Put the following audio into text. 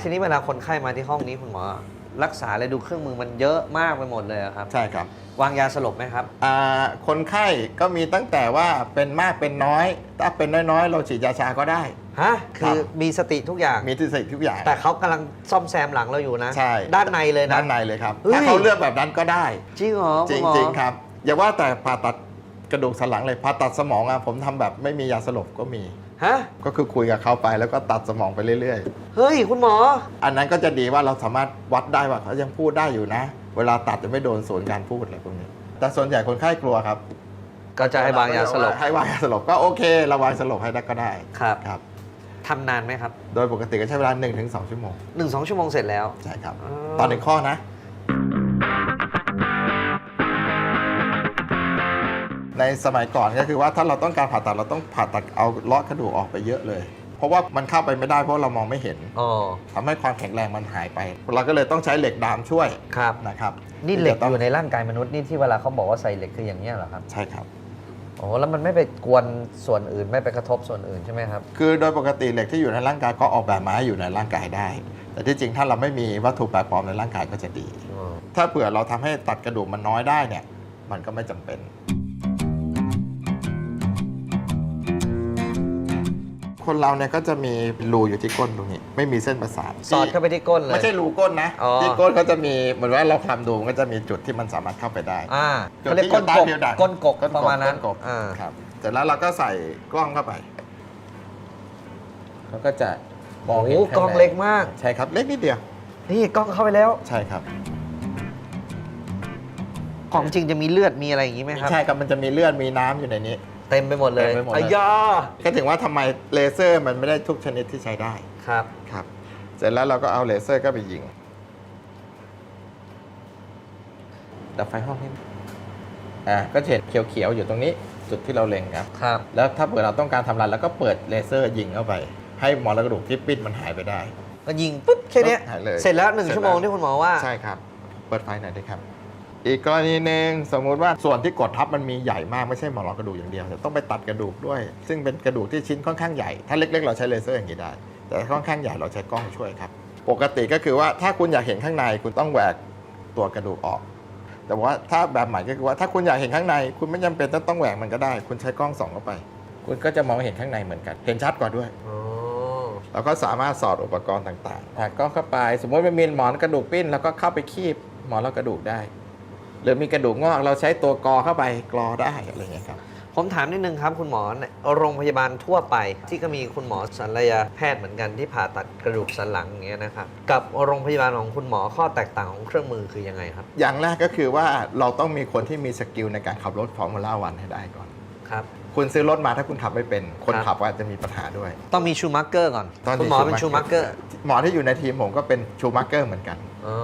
ทีนี้เวลาคนไข้มาที่ห้องนี้คุณหมอ รักษาอะไรดูเครื่องมือมันเยอะมากไปหมดเลยอะครับ ใช่ครับวางยาสลบไหมครับ อ่าคนไข้ก็มีตั้งแต่ว่าเป็นมากเป็นน้อย ถ้าเป็นน้อยๆ เราฉีดยาชาก็ได้ ฮะ คือมีสติทุกอย่าง มีที่สิทุกอย่าง แต่เขากำลังซ่อมแซมหลังเราอยู่นะ ใช่ ด้านในเลยนะ ด้านในเลยครับ เฮ้ย ถ้าเขาเลือกแบบนั้นก็ได้ จริงเหรอจคุณหมอ ริงๆครับ อย่าว่าแต่ผ่าตัด กระดูกสันหลังเลยผ่าตัดสมองอะผมทำแบบไม่มียาสลบก็มี ฮะ ก็คือคุยกับเขาไปแล้วก็ตัดสมองไปเรื่อย เฮ้ย คุณหมอ ๆ อันนั้นก็จะดีว่าเราสามารถวัดได้ว่าเขายังพูดได้อยู่นะ เวลาตัดจะไม่โดนศูนย์การพูดอะไรพวกนี้ แต่ส่วนใหญ่คนไข้กลัวครับก็จะให้วางยาสลบให้วางยาสลบก็โอเคเราวางสลบให้ได้ก็ได้ครับครับ ทำนานไหมครับโดยปกติก็ใช้เวลา1-2 ชั่วโมง หนึ่งสองชั่วโมงเสร็จแล้ว ใช่ครับ อ๋อ ตอนหนึ่งข้อนะ ในสมัยก่อนก็คือว่าถ้าเราต้องการผ่าตัดเราต้องผ่าตัดเอาเลาะกระดูกออกไปเยอะเลย เพราะว่ามันเข้าไปไม่ได้เพราะเรามองไม่เห็นอ๋อทำให้ความแข็งแรงมันหายไป เราก็เลยต้องใช้เหล็กดามช่วยครับนะครับ นี่เหล็กที่จะต้งอยู่ในร่างกายมนุษย์นี่ที่เวลาเขาบอกว่าใส่เหล็กคืออย่างนี้ยเหรอครับ ใช่ครับโอ้แล้วมันไม่ไปกวนส่วนอื่นไม่ไปกระทบส่วนอื่นใช่ไหมครับ คือโดยปกติเหล็กที่อยู่ในร่างกายก็ออกแบบมาให้อยู่ในร่างกายได้ แต่ที่จริงถ้าเราไม่มีวัตถุแปลกปลอมในร่างกายก็จะดี ถ้าเผื่อเราทำให้ตัดกระดูกมันน้อยได้เนี่ย มันก็ไม่จำเป็น คนเราเนี่ยก็จะมีรูอยู่ที่ก้นตรงนี้ ไม่มีเส้นประสาทสอดเข้าไปที่ก้นเลย ไม่ใช่รูก้นนะ อ๋อ ที่ก้นเขาจะมีเหมือนว่าเราคลำดูมันก็จะมีจุดที่มันสามารถเข้าไปได้อ่าจุดเขาเรียกที่ก้นใต้กบเพดานก้นกบประมาณนั้นก้นกบอ่าครับเสร็จแล้วเราก็ใส่กล้องเข้าไปเขาก็จะมองโอ้เห็นโหข้างในกล้องเล็กมาก ใช่ครับเล็กนิดเดียว นี่กล้องเข้าไปแล้ว ใช่ครับของจริงจะมีเลือดมีอะไรอย่างนี้ไหมครับ ใช่ครับมันจะมีเลือดมีน้ำอยู่ในนี้ เต็มไปหมดเลยเต็มไปหมดเลยอายาก็ถึงว่าทำไมเลเซอร์มันไม่ได้ทุกชนิดที่ใช้ได้ครับ ครับ เสร็จแล้วเราก็เอาเลเซอร์ก็ไปยิงดับไฟห้องให้อ่าก็จะเห็นเขียวๆอยู่ตรงนี้จุดที่เราเล็งครับ ครับ แล้วถ้าเผื่อเราต้องการทำลายเราก็เปิดเลเซอร์ยิงเข้าไป ให้หมอนรองกระดูกที่ปิ้นมันหายไปได้ ก็ยิงปุ๊บแค่เนี้ยหายเลยเสร็จแล้วหนึ่งเสร็จชั่วโมงแล้วที่คุณหมอว่า ใช่ครับ เปิดไฟหน่อยด้วยครับ อีกกรณีหนึ่งสมมุติว่าส่วนที่กดทับมันมีใหญ่มากไม่ใช่หมอนรองกระดูกอย่างเดียวแต่ต้องไปตัดกระดูกด้วย ซึ่งเป็นกระดูกที่ชิ้นค่อนข้างใหญ่ ถ้าเล็ก ๆ เราใช้เลเซอร์อย่างนี้ได้ แต่ค่อนข้างใหญ่เราใช้กล้องช่วยครับ ปกติก็คือว่าถ้าคุณอยากเห็นข้างในคุณต้องแหวกตัวกระดูกออก แต่ว่าถ้าแบบใหม่ก็คือว่าถ้าคุณอยากเห็นข้างใน คุณไม่จำเป็นต้องต้องแหวกมันก็ได้ คุณใช้กล้องส่องเข้าไป คุณก็จะมองเห็นข้างในเหมือนกัน เห็นชัดกว่าด้วยเราก็สามารถสอดอุปกรณ์ต่างๆผ่านกล้องเข้าไป สมมติมันมีหมอนกระดูกปิ้นแล้วก็เข้าไปคีบหมอนรองกระดูกได้ หรือมีกระดูกงอกเราใช้ตัวกอเข้าไปกรอได้อะไรอย่างเงี้ยครับ ผมถามนิดนึงครับคุณหมอในโรงพยาบาลทั่วไป ที่ก็มีคุณหมอศัลยแพทย์เหมือนกันที่ผ่าตัดกระดูกสันหลังอย่างเงี้ยนะครับกับโรงพยาบาลของคุณหมอข้อแตกต่างของเครื่องมือคือยังไงครับ อย่างแรกก็คือว่าเราต้องมีคนที่มีสกิลในการขับรถฟอร์มูล่าวันให้ได้ก่อนครับคุณซื้อรถมาถ้าคุณขับไม่เป็น คนครับขับอาจจะมีปัญหาด้วย ต้องมีชูมักเกอร์ก่อนตนคุณหมอเป็นชูมักเกอร์หมอที่อยู่ในทีมผมก็เป็นชูมักเกอร์เหมือนกันอ๋อ